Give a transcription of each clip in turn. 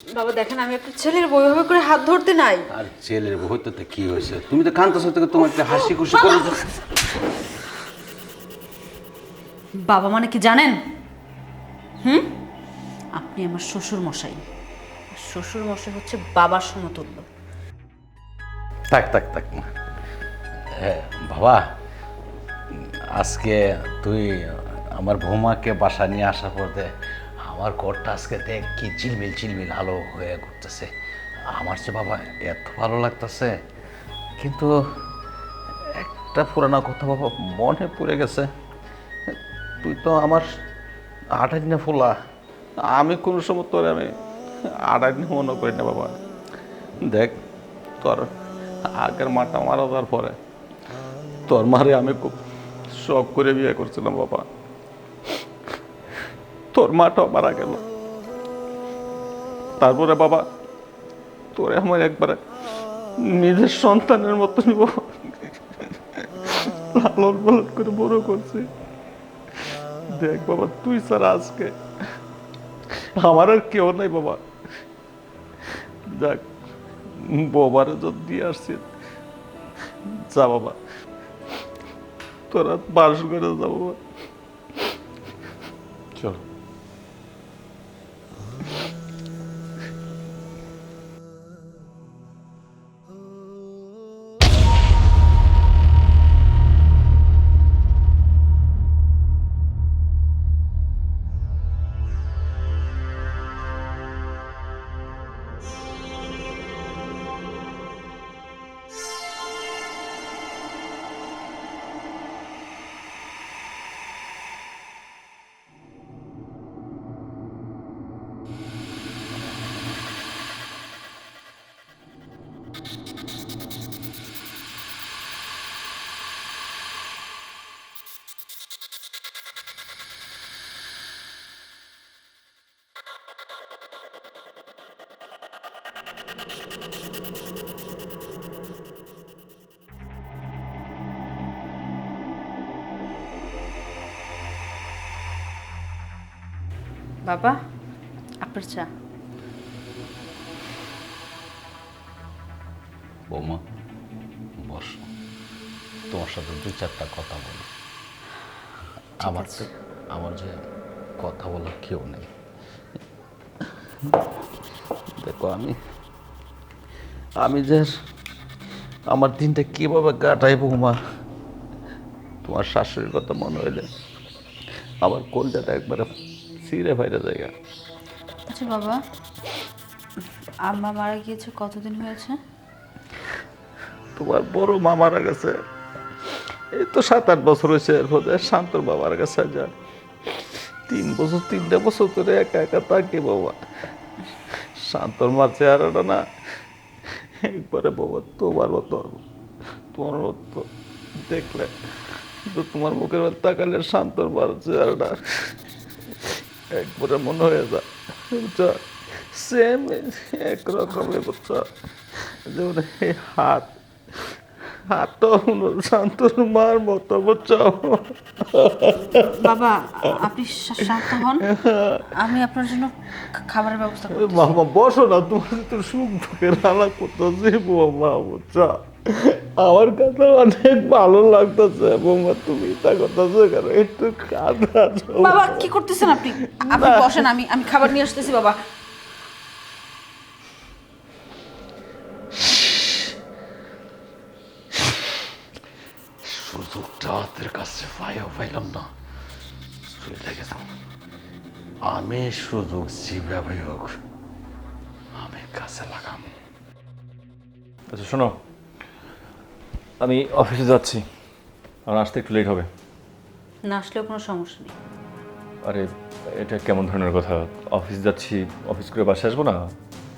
বাবা দেখেন আমি আপনার ছেলের বই ভাবে করে হাত ধরতে নাই। আর ছেলের তো কি হয়েছে? তুমি তো কান্তাছো থেকে তোমার একটা হাসি খুশি করে বাবা! মানে কি জানেন? হুম? আপনি আমার শ্বশুর মশাই শ্বশুর মশাই হচ্ছে বাবার সমতুল্য। থাক থাক থাক মা। হ্যাঁ বাবা আজকে তুই আমার বৌমাকে বাসা নিয়ে আসার পরে আমার ঘরটা আজকে দেখ কি চিলমিল চিলমিল আলো হয়ে ঘুরতেছে। আমার যে বাবা এত ভালো লাগতেছে, কিন্তু একটা পুরানা কথা বাবা মনে পড়ে গেছে। তুই তো আমার আঠাশ দিনে ফোলা, আমি কোনো সময় তোর আমি আঠাশ দিনে মনে করি না বাবা। দেখ, তোর আগের মাটা মারা যাওয়ার পরে তোর মারে আমি খুব শখ করে বিয়ে করছিলাম বাবা। তোর মাটাও মারা গেল। তারপরে বাবা, তোরে আমার একবারে নিজের সন্তানের মতো নিব লালন পালন করে বড় করছি। দেখ বাবা, তুই স্যার আজকে আমার আর কেউ নাই বাবা। যাক, বাবারে যদি আসছি, যা বাবা। তোরা বাস করে যা বাবা। চল। বাবা আপনার চা। বৌমা বস। তোমার সাথে দু চারটা কথা বলো। আমার তো আমার যে কথা বলার কেউ নেই। দেখো আমি আমি যে আমার দিনটা কীভাবে কাটাই বৌমা তোমার শাশুড়ির কথা মনে হইলে। আমার কলজাটা একবারে ছিঁড়ে ফাইরে জায়গা। আচ্ছা বাবা আম্মা মারা গিয়েছে কতদিন হয়েছে? তোমার বড় মা মারা গেছে। এই তো সাত আট বছর হয়েছে এরপর শান্তর বাবার কাছে যা তিন বছর তিনটা বছর ধরে একা একা থাকি বাবা। শান্তর মার চেহারাটা না একবারে বাবা তোমার মতো তোমার মতো। দেখলে তো তোমার মুখের তাকালে শান্তর মার চেহারাটা। একবারে মনে হয়ে যায় বুঝছ? সেম একরকমের বুঝছ? যেমন এই হাত হাতটা শান্তর মার মতো বুঝছ? বাবা আপনি শান্ত হন। আমি আপনার জন্য খাবারের ব্যবস্থা করব মামা বসো না তোমার তো সুখ দুঃখের রান্না করতেছি বৌমা বুঝছ? আমার কাছে অনেক ভালো লাগতেছে বৌমা তুমি তা করতেছো কেন? একটু কাঁদা বাবা কি করতেছেন আপনি? আপনি বসেন আমি আমি খাবার নিয়ে আসতেছি বাবা। সুযোগটা হাতের কাছে পাইও পাইলাম না চলে গেলাম আমি সুযোগ যেভাবে হোক আমি কাছে লাগাম। আচ্ছা শোনো আমি অফিসে যাচ্ছি। আমার আসতে একটু লেট হবে। না আসলেও কোনো সমস্যা নেই। আরে এটা কেমন ধরনের কথা? অফিস যাচ্ছি অফিস করে বাসায় আসব না?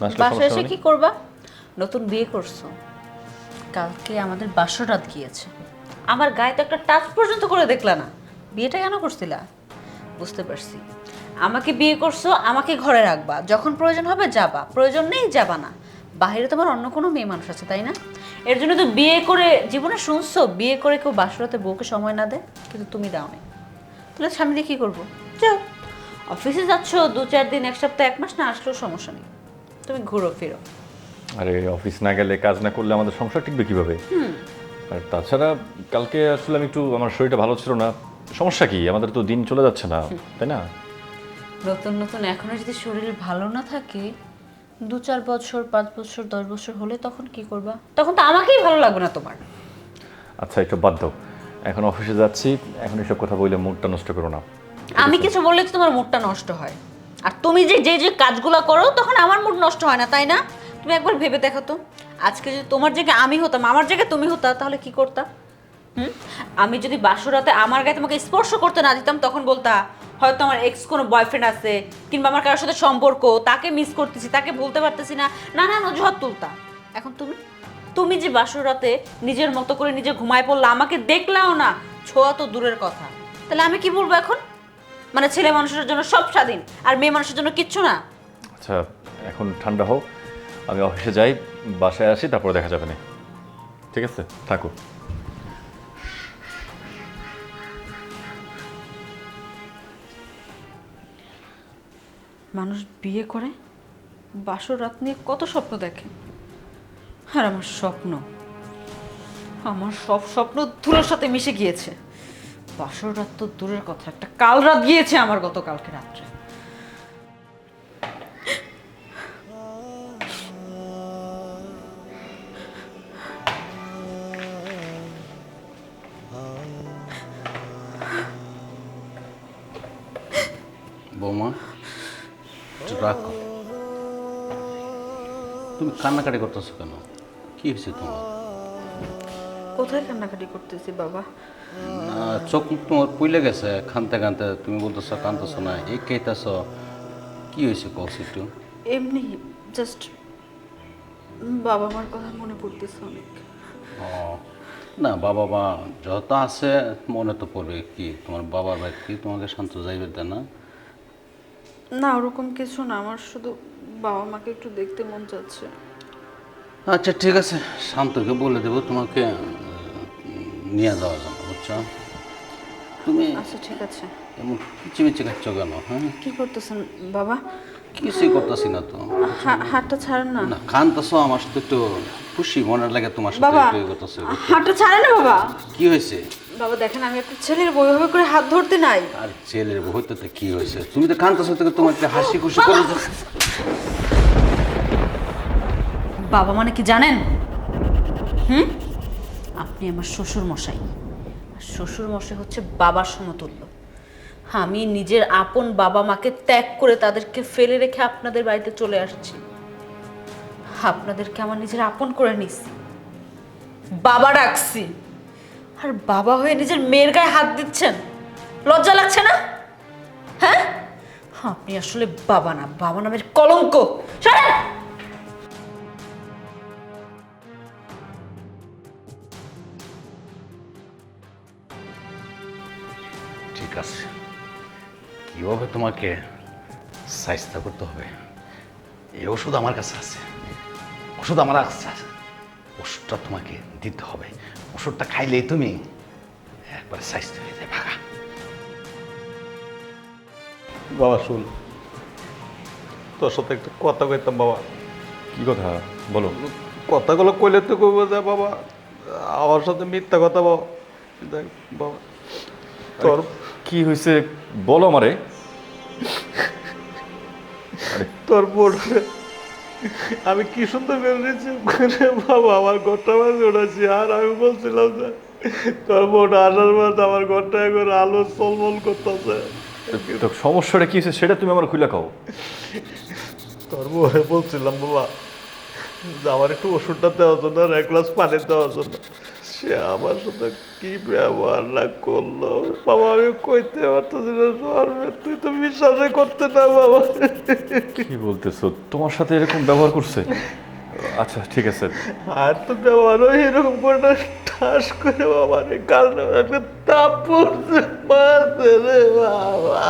না আসলে বাসায় এসে কি করবা? নতুন বিয়ে করছ। কালকে আমাদের বাসরাত গিয়েছে। আমার গায়ে তো একটা টাচ পর্যন্ত করে দেখলা না। বিয়েটা কেন করছিলা? বুঝতে পারছি। আমাকে বিয়ে করছ আমাকে ঘরে রাখবা। যখন প্রয়োজন হবে যাবা। প্রয়োজন নেই যাবা না। বাইরে তোমার অন্য কোনো মেয়ে মানুষ আছে তাই না? এর জন্য তো বিয়ে করে জীবনে শুনছো বিয়ে করে কেউ বাসরাতে বউকে সময় না দেয়? কিন্তু তুমি দাও না তাহলে স্বামী দিয়ে কী করব? যাও অফিসে যাচ্ছ দু চার দিন এক সপ্তাহ এক মাস না আসলেও সমস্যা নেই। তুমি ঘুরো ফিরো। আরে অফিস না গেলে কাজ না করলে আমাদের সংসার টিকবে কীভাবে? আর তাছাড়া কালকে আসলে আমি একটু আমার শরীরটা ভালো ছিল না। সমস্যা কি? আমাদের তো দিন চলে যাচ্ছে না তাই না? নতুন নতুন এখনও যদি শরীর ভালো না থাকে দু চার বছর পাঁচ বছর দশ বছর হলে তখন কি করবা? তখন তো আমাকেই ভালো লাগবে না তোমার। আচ্ছা একটু বাদ দাও। এখন অফিসে যাচ্ছি এখন এসব কথা বলে মুডটা নষ্ট করো না। আমি কিছু বললে তো তোমার মুডটা নষ্ট হয়। আর তুমি যে যে যে কাজগুলো করো তখন আমার মুড নষ্ট হয় না তাই না? তুমি একবার ভেবে দেখো তো। আজকে যদি তোমার জায়গায় আমি হতাম আমার জায়গায় তুমি হতা তাহলে কি করতা? হুম? আমি যদি বাসরাতে আমার গায়ে তোমাকে স্পর্শ করতে না দিতাম তখন বলতা হয়তো আমার এক্স কোনো বয়ফ্রেন্ড আছে, কিংবা আমার কারোর সাথে সম্পর্ক, তাকে মিস করতেছি, তাকে ভুলতে পারতেছি না না না অজুহাত তুলতা এখন তুমি? তুমি যে বাসরাতে নিজের মতো করে নিজে ঘুমায় পড়লা, আমাকে দেখলাও না, ছোঁয়া তো দূরের কথা। তাহলে আমি কি বলব এখন? মানে ছেলে মানুষের জন্য সব স্বাধীন, আর মেয়ে মানুষের জন্য কিচ্ছু না? আচ্ছা এখন ঠান্ডা হোক আমি অফিসে যাই, বাসায় আসি, তারপরে দেখা যাবে না। ঠিক আছে? থাকো। মানুষ বিয়ে করে? বাসর রাত নিয়ে কত স্বপ্ন দেখে। আর আমার স্বপ্ন, আমার সব স্বপ্ন ধুলোর সাথে মিশে গিয়েছে। বাসর রাত তো দূরের কথা, একটা কাল রাত গিয়েছে আমার গতকালকে রাত্রে। বৌমা? একটু রাখো। তুমি কান্নাকাটি করতেছো কেন? কি হয়েছে তোমার? কোথায় কান্নাকাটি করতেছি বাবা? না, চোখ মুখ তোমার পুইলে গেছে খানতে খানতে। তুমি বলতেছো কানতেছো না এই কেইতেছ। কি হয়েছে কস একটু? এমনি জাস্ট বাবা মার কথা মনে পড়তেছে অনেক। না বাবা মা যত আছে মনে তো পড়বে কি? তোমার বাবার বাড়ি কি তোমাকে শান্ত যাইবে না না ওরকম কিছু না। আমার শুধু বাবা মাকে একটু দেখতে মন চাচ্ছে। আচ্ছা ঠিক আছে। শান্তকে বলে দেবো তোমাকে নিয়ে যাওয়া যাবে বুঝছ? তুমি আচ্ছা ঠিক আছে। এমন কিচিমিচি খাচ্ছ কেন হ্যাঁ? কি করতেছেন বাবা? কিছুই করতেছি না তো। হাতটা ছাড়েন না। না কানতেছো আমার সাথে একটু খুশি মনে লাগে তোমার সাথে হাতটা ছাড়েন না বাবা। কি হয়েছে? বাবা দেখেন আমি একটা ছেলের বইভাবে করে হাত ধরতে নাই। আর ছেলের হইতে তো কি হয়েছে? তুমি তো কানতেছো থেকে তোমার একটা হাসি খুশি করে বাবা! মানে কি জানেন? হুম? আপনি আমার শ্বশুর মশাই আর শ্বশুর মশাই হচ্ছে বাবার সমতুল্য। আমি নিজের আপন বাবা মাকে ত্যাগ করে তাদেরকে ফেলে রেখে আপনাদের বাড়িতে চলে আসছি। আপনাদেরকে আমার নিজের আপন করে নিছি। বাবা ডাকছি। আর বাবা হয়ে নিজের মেয়ের গায়ে হাত দিচ্ছেন? লজ্জা লাগছে না? হ্যাঁ? আপনি আসলে বাবা না, বাবা নামের কলঙ্ক। ঠিক আছে। কীভাবে তোমাকে সাইজটা করতে হবে? এই ওষুধ আমার কাছে আছে। ওষুধ আমার কাছে আছে। ওষুধটা তোমাকে দিতে হবে। ওষুধটা খাইলেই তুমি একবার সাইজ হয়ে ভাগা। বাবা শুন। তোর সাথে একটা কথা কইতাম বাবা। কি কথা? বলো। কথাগুলো কইলে তো কইব যে বাবা আমার সাথে মিথ্যা কথা বাবা দেখ বাবা তোর কি হয়েছে বলো আমারে। তোর বোন আমি কি সুন্দর করে নিয়েছি বাবা আমার ঘরটা মাঝে উঠেছি আর আমি বলছিলাম যে তোর বোন আসার মাঝে আমার ঘরটা এখন আলো চলমল করতেছে। তো সমস্যাটা কি সেটা তুমি আমার খুলে খাও। তোর বউরে বলছিলাম বাবা যে আমার একটু ওষুধটা দেওয়ার জন্য আর এক গ্লাস পানি দেওয়ার জন্য। সে আমার সাথে কি ব্যবহার না করল? বাবা আমি কইতে পারতেছি না সরবে তুই তো বিশ্বাসই করতে না বাবা। কি বলতেছো? তোমার সাথে এরকম ব্যবহার করছে? আচ্ছা ঠিক আছে। আর তো ব্যবহারও এরকম করে ঠাস করে বাবা রে কারণে একটা তাপ পড়ছে মারছে রে বাবা।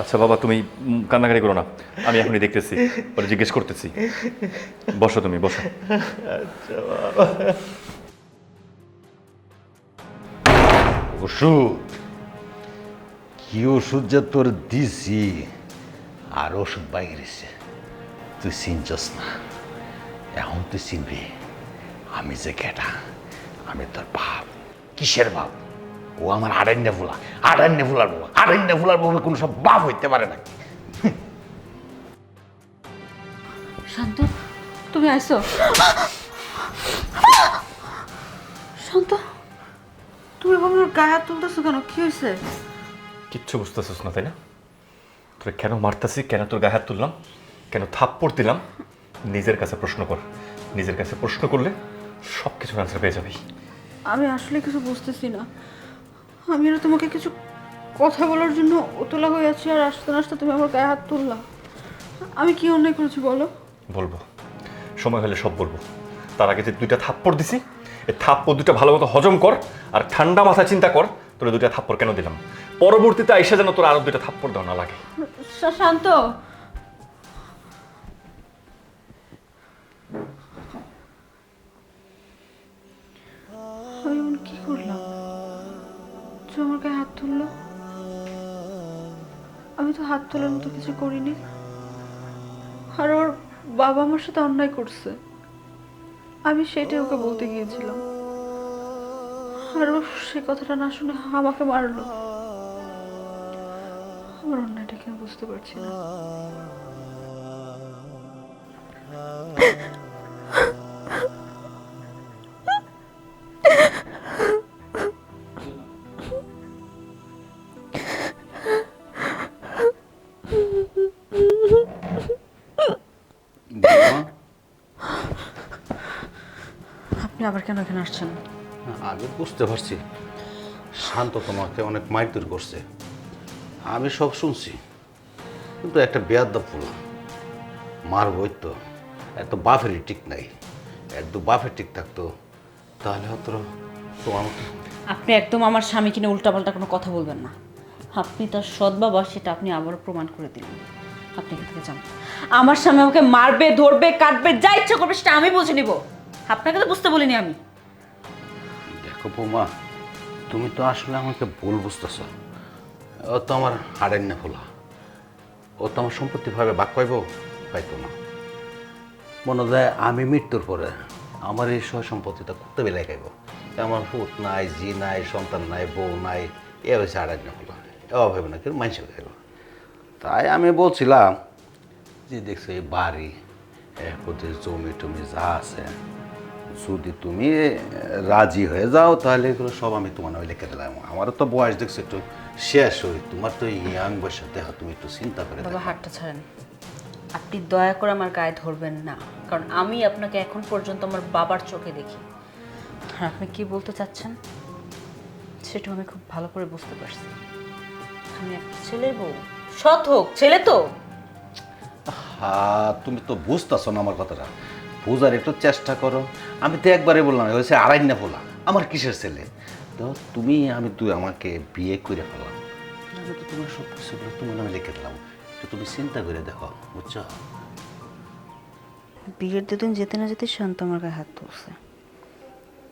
আচ্ছা বাবা তুমি কান্নাকাটি করো না। আমি এখনই দেখতেছি পরে জিজ্ঞেস করতেছি। বসো তুমি বসো। আচ্ছা বাবা। ওষুধ কি ওষুধ যে তোর দিছি আর ওষুধ বাইরেছে, তুই চিনছস না। এখন তুই চিনবি, আমি যে কেটা, আমি তোর বাপ। কিসের বাপ? ও আমার আড়াইন্যা ফুলা আড়াইন্যা ফুলার বাবা। আড়াইন্যা ফুলার বাবা কোনো সব বাপ হইতে পারে না শান্ত, তুমি আইছো শান্ত। তুমি এভাবে ওর গায়ে হাত তুলতেছো কেন? কি হয়েছে? কিচ্ছু বুঝতেছিস না তাই না? তোরা কেন মারতাছি? কেন তোর গায়ে হাত তুললাম? কেন থাপ্পড় দিলাম? নিজের কাছে প্রশ্ন কর। নিজের কাছে প্রশ্ন করলে সব কিছুর আনসার পেয়ে যাবি। আমি আসলে কিছু বুঝতেছি না। আমি আর তোমাকে কিছু কথা বলার জন্য উতলা হয়ে আছি আর আসতে না আসতে তুমি আমার গায়ে হাত তুললা। আমি কি অন্যায় করেছি বলো? বলব। সময় হলে সব বলব। তার আগে যে দুইটা থাপ্পড় দিছি থাপ্পড় দুটা ভালো মতো হজম কর আর ঠান্ডা মাথা চিন্তা কর তোর দুটা থাপ্পড় কেন দিলাম? পরবর্তীতে আইসা যেন তোর আরও দুইটা থাপ্পড় দেওয়া না লাগে। শান্ত কি করলাম? যে আমার গায়ে হাত তুললো? আমি তো হাত তোলার মতো কিছু করিনি। আর ওর বাবা আমার সাথে অন্যায় করছে। আমি সেটাই ওকে বলতে গিয়েছিলাম। আর ও সে কথাটা না শুনে আমাকে মারলো। আমার অন্যায়টা কেন বুঝতে পারছি না আপনি আবার কেন এখানে আসছেন? আমি বুঝতে পারছি। শান্ত তোমাকে অনেক মারধর করছে। আমি সব শুনছি। কিন্তু একটা বেয়াদ্দা ফুলা মারবই তো এত বাফেরই ঠিক নাই। একদম বাফের ঠিক থাকতো। তাহলে হয়তো তোমার আপনি একদম আমার স্বামী কিনে উল্টাপাল্টা কোনো কথা বলবেন না। আপনি তার সৎ বাবা সেটা আপনি আবারও প্রমাণ করে দিলেন। আপনি এখান থেকে যান। আমার স্বামী আমাকে মারবে ধরবে কাটবে যা ইচ্ছা করবে সেটা আমি বুঝে নিব। আপনাকে তো বুঝতে বলিনি আমি। দেখো বৌমা, তুমি তো আসলে আমাকে ভুল বুঝতেছ। ও তো আমার হারেন না ফোলা ও তো আমার সম্পত্তি ভাবে বাক পাইব পাইতো না। মনে যায় আমি মৃত্যুর পরে আমার এই সহ সম্পত্তিটা করতে বেলায় খাইব। আমার পুত নাই, জি নাই, সন্তান নাই, বউ নাই, এ হয়েছে আড়াই না ফোলা এ অভাবে না, কিন্তু মানুষের খাইব তাই আমি বলছিলাম যে দেখছ এই বাড়ি এরপরে জমি টমি যা আছে যদি তুমি রাজি হয়ে যাও তাহলে এগুলো সব আমি তোমার নামে লিখে দিলাম। আমারও তো বয়স দেখছ একটু শেষ হই। তোমার তো ইয়াং বয়সের দেহ তুমি একটু চিন্তা করে বাবা দেখো। হাতটা ছাড়েন। আপনি দয়া করে আমার গায়ে ধরবেন না কারণ আমি আপনাকে এখন পর্যন্ত আমার বাবার চোখে দেখি। আর আপনি কি বলতে চাচ্ছেন? সেটা আমি খুব ভালো করে বুঝতে পারছি। আমি একটা ছেলের বউ। সৎ হোক ছেলে তো। হ্যাঁ তুমি তো বুঝতেছো না আমার কথাটা। বুঝার একটু চেষ্টা করো। আমি তো একবারে বললাম হয়েছে আড়াই না বলা আমার কিসের ছেলে? তো তুমি, আমি, তুই আমাকে বিয়ে করে ফেলাম তো তোমার সব কিছুগুলো তোমার নামে লিখে দিলাম। তো তুমি চিন্তা করে দেখো, বুঝছ? বিয়ের দুদিন যেতে না যেতে শান্ত আমার গায়ে হাত তুলছে।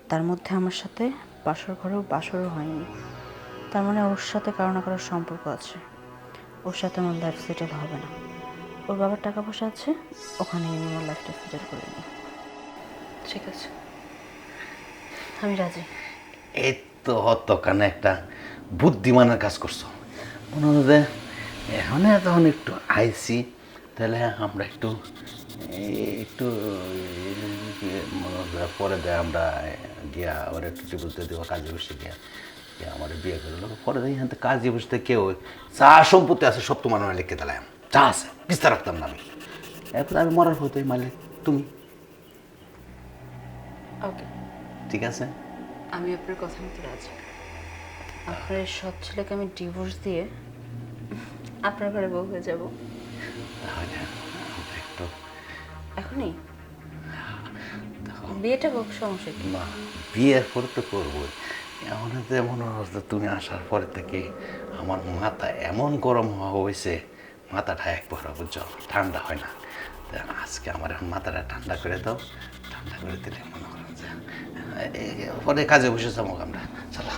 তার মধ্যে আমার সাথে বাসর ঘরেও বাসরও হয়নি। তার মানে ওর সাথে কারও না সম্পর্ক আছে। ওর সাথে আমার লাইফ সেটেল হবে না। ওর বাবার টাকা পয়সা আছে ওখানে আমি আমার লাইফটা সেটেল করে নিই ঠিক আছে আমি রাজি এই তো হতকানে একটা বুদ্ধিমানের কাজ করছ মনে হলো যে এখন তখন একটু আইসি তাহলে আমরা একটু একটু মনে পরে দেয় আমরা গিয়া ওর একটু টিপুতে দিব কাজে বসে গিয়া আমার বিয়ে করে দেবো পরে দেখি হ্যাঁ কাজে বসতে কেউ চা সম্পত্তি আছে সব তোমার লিখে দিলাম যা আছে বিস্তার রাখতাম না আমি। এরপর আমি মরার হতো মালিক তুমি। ওকে ঠিক আছে? আমি আপনার কথা মতো রাজি। আপনার এই সৎ ছেলেকে আমি ডিভোর্স দিয়ে আপনার ঘরে বউ হয়ে যাব। একটু এখনই? বিয়েটা হোক সমস্যা কি? না বিয়ের পরে তো করবোই। এমন মনে হচ্ছে তুমি আসার পরে থেকে আমার মাথা এমন গরম হওয়া হয়েছে। মাথাটা এক বড়, বুঝছ? ঠান্ডা হয় না। আজকে আমার এখন মাথাটা ঠান্ডা করে দাও। ঠান্ডা করে দিলে মনে করেন যে পরে কাজে বসেছ আমরা। চলো।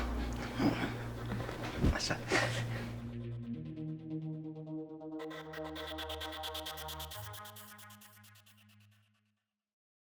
আচ্ছা।